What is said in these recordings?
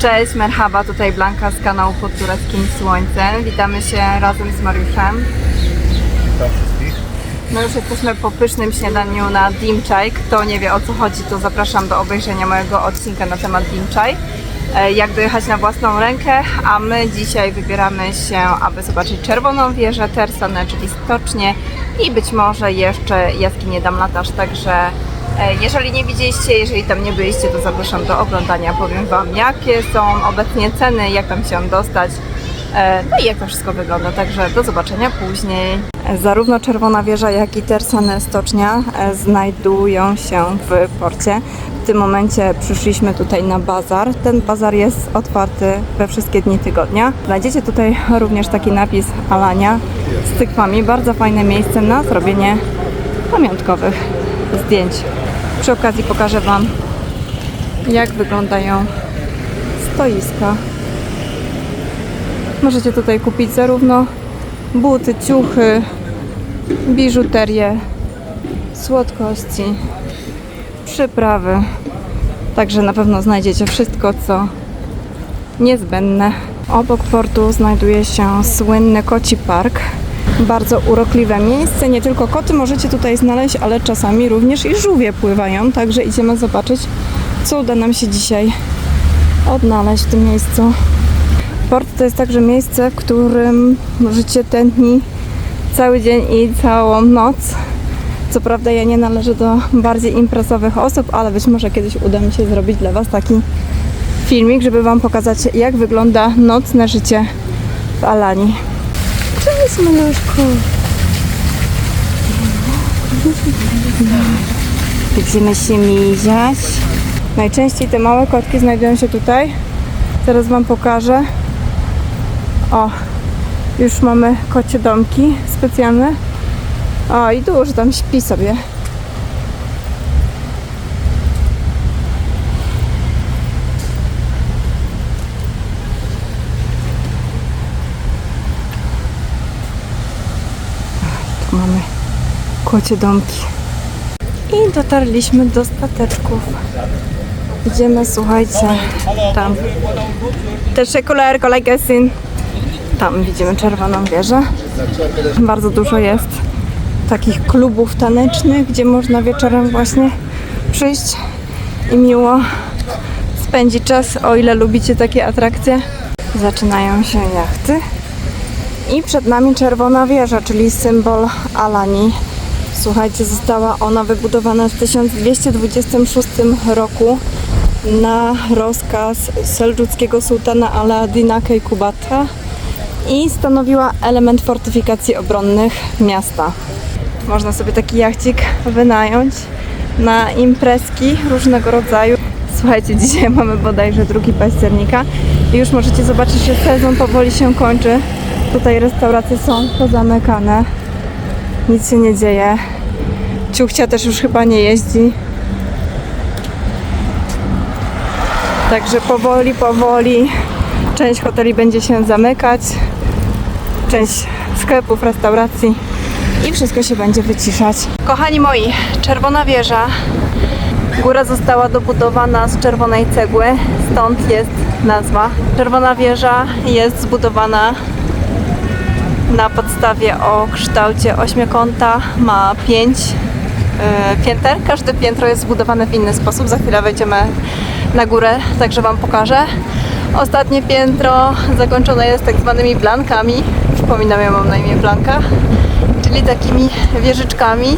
Cześć, merhaba, tutaj Blanka z kanału Pod Tureckim Słońcem. Witamy się razem z Mariuszem. Witam wszystkich. No już jesteśmy po pysznym śniadaniu na Dimczaj. Kto nie wie o co chodzi, to zapraszam do obejrzenia mojego odcinka na temat Dimczaj. E, Jak dojechać na własną rękę, a my dzisiaj wybieramy się, aby zobaczyć Czerwoną Wieżę, Tersanę, czyli stocznię i być może jeszcze jaskinię Damlatasz, także jeżeli nie widzieliście, jeżeli tam nie byliście, to zapraszam do oglądania. Powiem Wam, jakie są obecnie ceny, jak tam się dostać. E, No i jak to wszystko wygląda, także do zobaczenia później. Zarówno Czerwona Wieża, jak i Tersane Stocznia e, znajdują się w porcie. W tym momencie przyszliśmy tutaj na bazar. Ten bazar jest otwarty we wszystkie dni tygodnia. Znajdziecie tutaj również taki napis Alania z tykwami. Bardzo fajne miejsce na zrobienie pamiątkowych zdjęć. Przy okazji pokażę Wam, jak wyglądają stoiska. Możecie tutaj kupić zarówno buty, ciuchy, biżuterię, słodkości, przyprawy. Także na pewno znajdziecie wszystko, co niezbędne. Obok portu znajduje się słynny Koci Park. Bardzo urokliwe miejsce. Nie tylko koty możecie tutaj znaleźć, ale czasami również i żółwie pływają. Także idziemy zobaczyć, co uda nam się dzisiaj odnaleźć w tym miejscu. Port to jest także miejsce, w którym życie tętni cały dzień i całą noc. Co prawda ja nie należę do bardziej imprezowych osób, ale być może kiedyś uda mi się zrobić dla Was taki filmik, żeby Wam pokazać jak wygląda nocne życie w Alanii. Cześć maluszku! Będziemy się miziać. Najczęściej te małe kotki znajdują się tutaj. Teraz Wam pokażę. O, już mamy kocie domki specjalne. O, i duży tam śpi sobie. Tu mamy kocie domki. I dotarliśmy do stateczków. Idziemy, słuchajcie, tam. Teşekkürler, kolay gelsin. Tam widzimy czerwoną wieżę. Bardzo dużo jest takich klubów tanecznych, gdzie można wieczorem właśnie przyjść i miło spędzić czas, o ile lubicie takie atrakcje. Zaczynają się jachty. I przed nami czerwona wieża, czyli symbol Alanii. Słuchajcie, została ona wybudowana w 1226 roku na rozkaz seldzjuckiego sułtana Aladina Kejkubata i stanowiła element fortyfikacji obronnych miasta. Można sobie taki jachcik wynająć na imprezki różnego rodzaju. Słuchajcie, dzisiaj mamy bodajże 2 października i już możecie zobaczyć, że sezon powoli się kończy. Tutaj restauracje są pozamykane. Nic się nie dzieje. Ciuchcia też już chyba nie jeździ. Także powoli, powoli część hoteli będzie się zamykać, część sklepów, restauracji i wszystko się będzie wyciszać. Kochani moi, Czerwona Wieża. Góra została dobudowana z czerwonej cegły, stąd jest nazwa. Czerwona Wieża jest zbudowana na podstawie o kształcie ośmiokąta, ma pięć e, pięter. Każde piętro jest zbudowane w inny sposób. Za chwilę wejdziemy na górę, także Wam pokażę. Ostatnie piętro zakończone jest tak zwanymi blankami. Przypominam, ja mam na imię Blanka, czyli takimi wieżyczkami,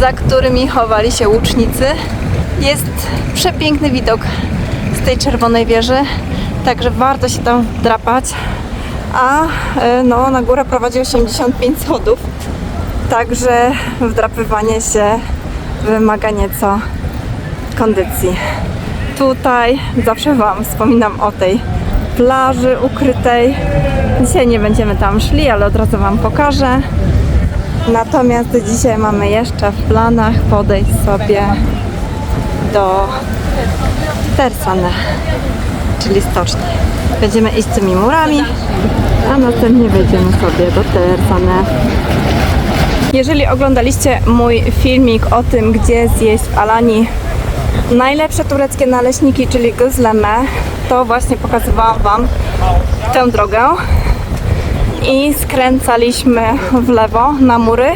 za którymi chowali się łucznicy. Jest przepiękny widok z tej czerwonej wieży, także warto się tam drapać. A e, no, na górę prowadzi 85 schodów, także wdrapywanie się wymaga nieco kondycji. Tutaj zawsze Wam wspominam o tej plaży ukrytej. Dzisiaj nie będziemy tam szli, ale od razu Wam pokażę. Natomiast dzisiaj mamy jeszcze w planach podejść sobie do Tersane, czyli stoczni. Będziemy iść tymi murami, a następnie wejdziemy sobie do Tersane. Jeżeli oglądaliście mój filmik o tym, gdzie zjeść w Alanii najlepsze tureckie naleśniki, czyli gözleme, to właśnie pokazywałam Wam tę drogę i skręcaliśmy w lewo na mury.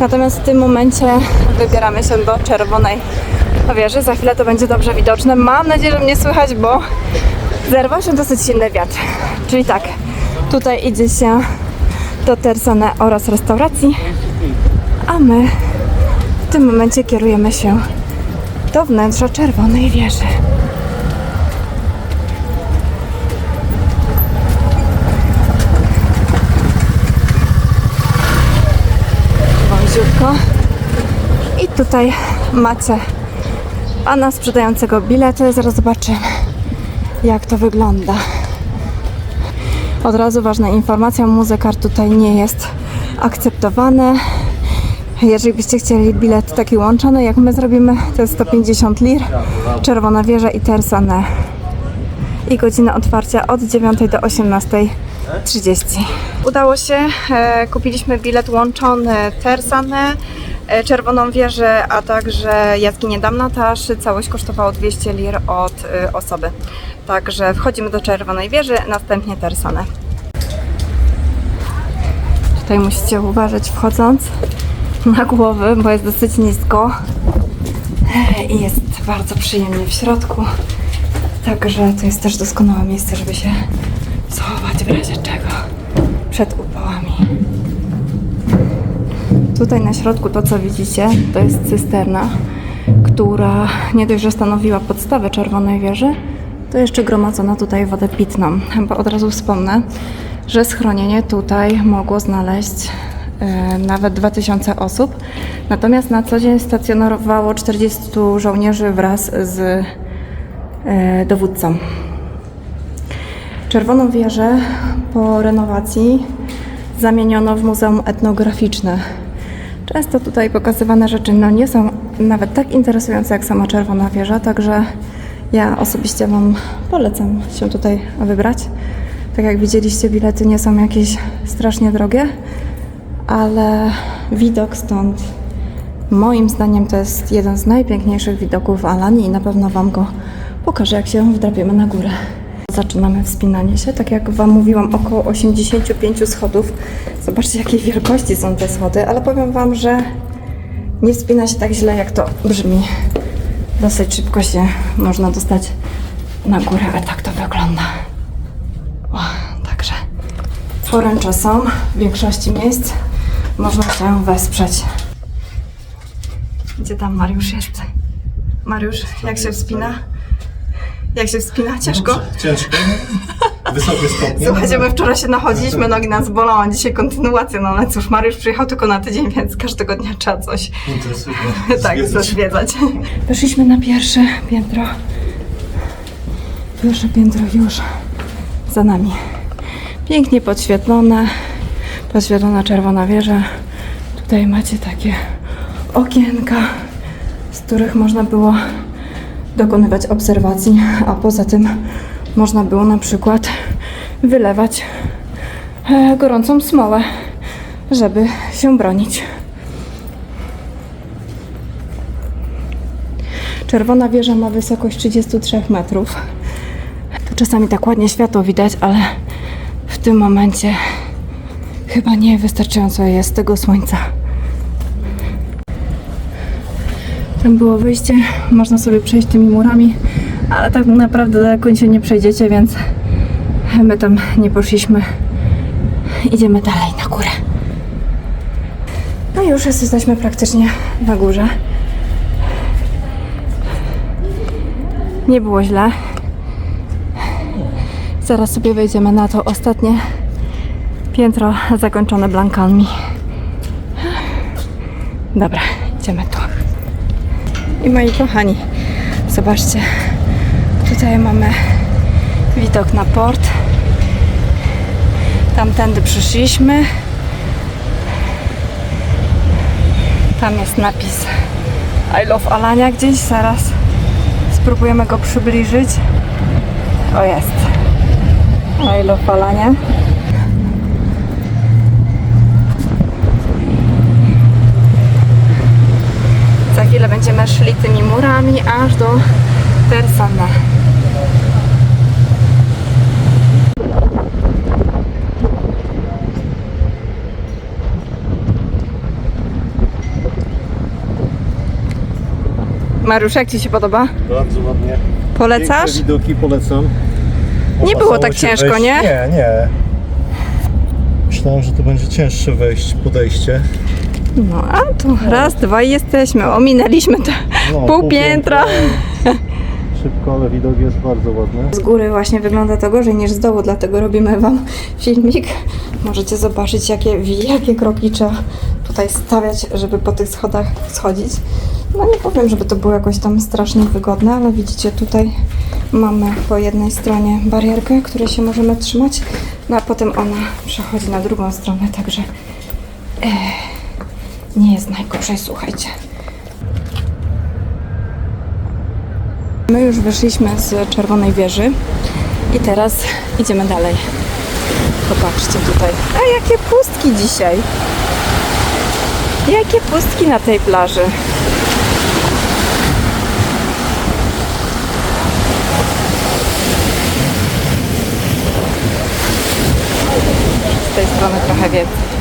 Natomiast w tym momencie wybieramy się do czerwonej wieży. Za chwilę to będzie dobrze widoczne. Mam nadzieję, że mnie słychać, bo zerwał się dosyć silny wiatr. Czyli tak, tutaj idzie się do Tersane oraz restauracji, a my w tym momencie kierujemy się do wnętrza czerwonej wieży. Wąziutko. I tutaj macie pana sprzedającego bilety. Zaraz zobaczymy, jak to wygląda. Od razu ważna informacja, muzykar tutaj nie jest akceptowany. Jeżeli byście chcieli bilet taki łączony, jak my zrobimy, to jest 150 lir, Czerwona Wieża i Tersane. I godzina otwarcia od 9 do 18.30. Udało się, e, kupiliśmy bilet łączony Tersane, Czerwoną Wieżę, a także jaskinię Damnatasz. Całość kosztowało 200 lir od e, osoby. Także wchodzimy do Czerwonej Wieży, następnie Tersane. Tutaj musicie uważać wchodząc na głowy, bo jest dosyć nisko i jest bardzo przyjemnie w środku. Także to jest też doskonałe miejsce, żeby się schować w razie czego przed upałami. Tutaj na środku to co widzicie to jest cysterna, która nie dość, że stanowiła podstawę Czerwonej Wieży, to jeszcze gromadzono tutaj wodę pitną. Bo od razu wspomnę, że schronienie tutaj mogło znaleźć e, nawet 2000 osób. Natomiast na co dzień stacjonowało 40 żołnierzy wraz z e, dowódcą. Czerwoną wieżę po renowacji zamieniono w muzeum etnograficzne. Często tutaj pokazywane rzeczy no, nie są nawet tak interesujące jak sama Czerwona Wieża, także ja osobiście Wam polecam się tutaj wybrać. Tak jak widzieliście, bilety nie są jakieś strasznie drogie, ale widok stąd moim zdaniem to jest jeden z najpiękniejszych widoków w Alanii i na pewno Wam go pokażę, jak się wdrapiemy na górę. Zaczynamy wspinanie się. Tak jak Wam mówiłam, około 85 schodów. Zobaczcie, jakiej wielkości są te schody, ale powiem Wam, że nie wspina się tak źle, jak to brzmi. Dosyć szybko się można dostać na górę, ale tak to wygląda. O, także poręcze są w większości miejsc. Można się wesprzeć. Gdzie tam Mariusz jest? Mariusz, jak się wspina? Jak się wspina? Ciężko? Ciężko. Wysokie stopnie. Słuchajcie, my wczoraj się nachodziliśmy, nogi nas bolą, a dzisiaj kontynuacja, no ale cóż, Mariusz przyjechał tylko na tydzień, więc każdego dnia trzeba coś Intensywnie. tak zwiedzać. zwiedzać. Weszliśmy na pierwsze piętro. Pierwsze piętro już za nami. Pięknie podświetlone, podświetlona czerwona wieża. Tutaj macie takie okienka, z których można było dokonywać obserwacji, a poza tym można było na przykład wylewać e, gorącą smołę, żeby się bronić. Czerwona wieża ma wysokość 33 metrów. Tu czasami tak ładnie światło widać, ale w tym momencie chyba nie wystarczająco jest tego słońca. Tam było wyjście, można sobie przejść tymi murami, ale tak naprawdę daleko się nie przejdziecie, więc my tam nie poszliśmy. Idziemy dalej na górę. No i już jest, jesteśmy praktycznie na górze. Nie było źle. Zaraz sobie wejdziemy na to ostatnie piętro zakończone blankami. Dobra, idziemy tu. I moi kochani, zobaczcie, tutaj mamy widok na port. Tamtędy przyszliśmy. Tam jest napis I love Alania gdzieś, zaraz spróbujemy go przybliżyć. O jest. I love Alania. chwilę będziemy szli tymi murami aż do Tersana. Mariusz, jak Ci się podoba? Bardzo ładnie. Polecasz? Piękne widoki polecam. nie było tak ciężko, wejść. nie? Nie, nie. Myślałem, że to będzie cięższe wejść, podejście. No a tu raz, dwa i jesteśmy. Ominęliśmy to No, pół piętra. Szybko, ale widok jest bardzo ładny. Z góry właśnie wygląda to gorzej niż z dołu, dlatego robimy Wam filmik. Możecie zobaczyć, jakie, jakie kroki trzeba tutaj stawiać, żeby po tych schodach schodzić. No nie powiem, żeby to było jakoś tam strasznie wygodne, ale widzicie tutaj mamy po jednej stronie barierkę, której się możemy trzymać, no a potem ona przechodzi na drugą stronę, także eh, nie jest najgorzej, słuchajcie. My już wyszliśmy z Czerwonej Wieży i teraz idziemy dalej. Popatrzcie tutaj. A jakie pustki dzisiaj! Jakie pustki na tej plaży! Z tej strony trochę więcej.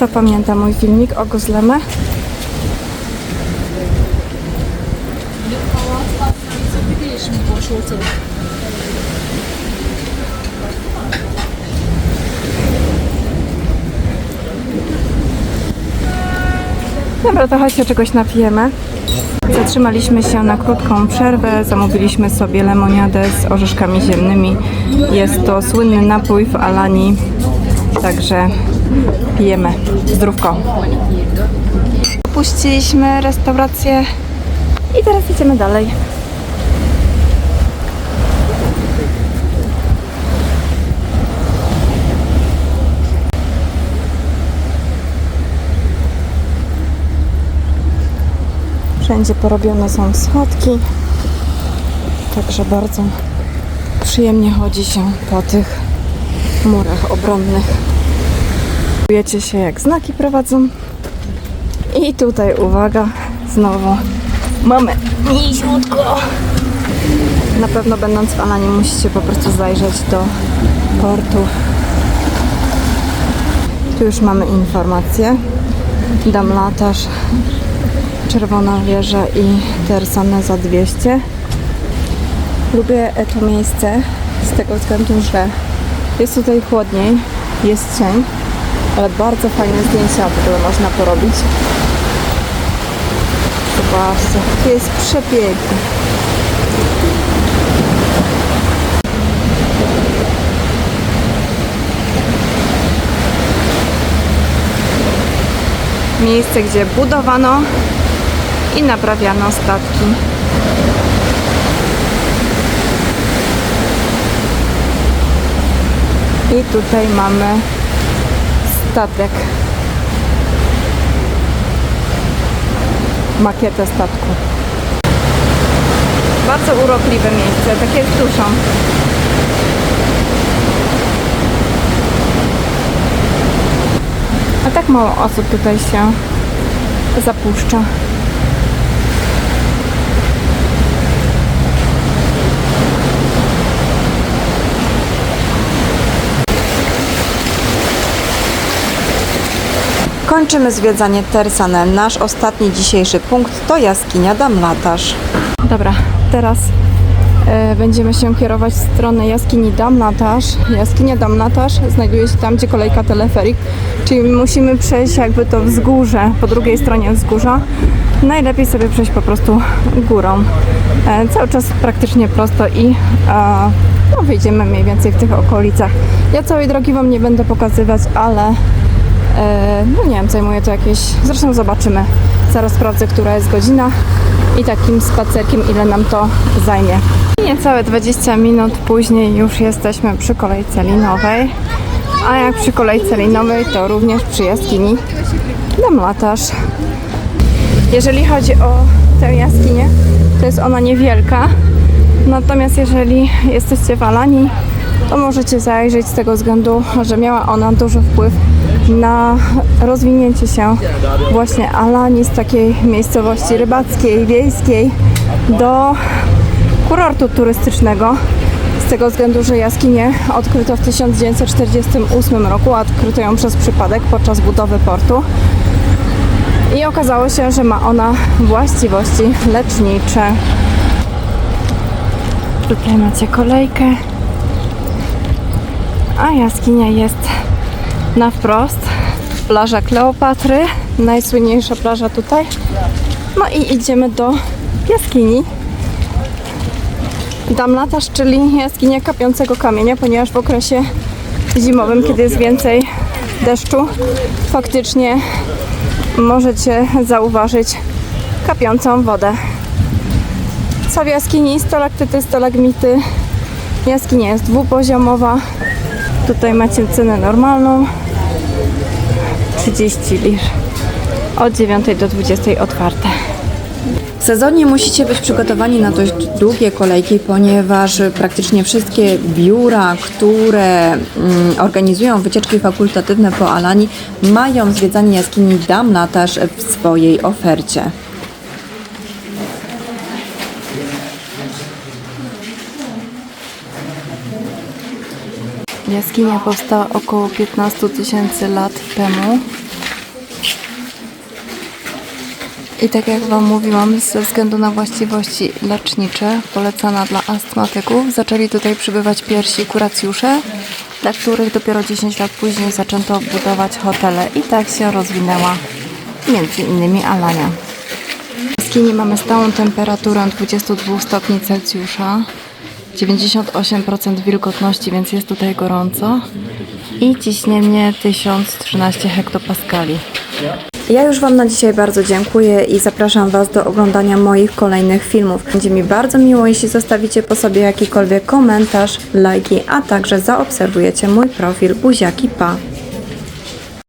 Kto pamięta mój filmik o Gozleme? Dobra, to chodźcie czegoś napijemy. Zatrzymaliśmy się na krótką przerwę, zamówiliśmy sobie lemoniadę z orzeszkami ziemnymi. Jest to słynny napój w Alanii, także pijemy. Zdrówko. Opuściliśmy restaurację i teraz idziemy dalej. Wszędzie porobione są schodki, także bardzo przyjemnie chodzi się po tych murach obronnych. Czujecie się jak znaki prowadzą. I tutaj uwaga, znowu mamy niziutko. Na pewno będąc w Alanie musicie po prostu zajrzeć do portu. Tu już mamy informacje. Damlatarz, Czerwona Wieża i Tersane za 200. Lubię to miejsce z tego względu, że jest tutaj chłodniej, jest cień, ale bardzo fajne zdjęcia w ogóle można porobić. Zobaczcie, to jest przepiękne. Miejsce, gdzie budowano i naprawiano statki. I tutaj mamy statek. Makietę statku. Bardzo urokliwe miejsce, takie z duszą. A tak mało osób tutaj się zapuszcza. Kończymy zwiedzanie Tersanen. Nasz ostatni dzisiejszy punkt to jaskinia Damlatarz. Dobra, teraz e, będziemy się kierować w stronę jaskini Damnatarz. Jaskinia Damnatarz znajduje się tam, gdzie kolejka teleferik, czyli musimy przejść jakby to wzgórze, po drugiej stronie wzgórza. Najlepiej sobie przejść po prostu górą. E, cały czas praktycznie prosto i no, wyjdziemy mniej więcej w tych okolicach. Ja całej drogi Wam nie będę pokazywać, ale no nie wiem, zajmuje to jakieś. Zresztą zobaczymy. Zaraz sprawdzę, która jest godzina i takim spacerkiem, ile nam to zajmie. I niecałe 20 minut później już jesteśmy przy kolejce linowej. A jak przy kolejce linowej, to również przy jaskini Damlatarz. Jeżeli chodzi o tę jaskinię, to jest ona niewielka. Natomiast jeżeli jesteście w Alanii, to możecie zajrzeć z tego względu, że miała ona duży wpływ na rozwinięcie się właśnie Alani z takiej miejscowości rybackiej, wiejskiej do kurortu turystycznego. Z tego względu, że jaskinię odkryto w 1948 roku, a odkryto ją przez przypadek podczas budowy portu. I okazało się, że ma ona właściwości lecznicze. Tutaj macie kolejkę. A jaskinia jest na wprost. Plaża Kleopatry, najsłynniejsza plaża tutaj. No i idziemy do jaskini. Damlatarz, czyli jaskinia kapiącego kamienia, ponieważ w okresie zimowym, kiedy jest więcej deszczu, faktycznie możecie zauważyć kapiącą wodę. Co w jaskini? Stalaktyty, stalagmity. Jaskinia jest dwupoziomowa. Tutaj macie cenę normalną. 30 lir. Od 9 do 20 otwarte. W sezonie musicie być przygotowani na dość długie kolejki, ponieważ praktycznie wszystkie biura, które mm, organizują wycieczki fakultatywne po Alani, mają zwiedzanie jaskini Damlatarz w swojej ofercie. Jaskinia powstała około 15 tysięcy lat temu. I tak jak Wam mówiłam, ze względu na właściwości lecznicze polecana dla astmatyków, zaczęli tutaj przybywać pierwsi kuracjusze, dla których dopiero 10 lat później zaczęto budować hotele i tak się rozwinęła między innymi Alania. W jaskini mamy stałą temperaturę 22 stopni Celsjusza, 98% wilgotności, więc jest tutaj gorąco i ciśnienie 1013 hektopaskali. Ja już Wam na dzisiaj bardzo dziękuję i zapraszam Was do oglądania moich kolejnych filmów. Będzie mi bardzo miło, jeśli zostawicie po sobie jakikolwiek komentarz, lajki, a także zaobserwujecie mój profil Buziaki Pa.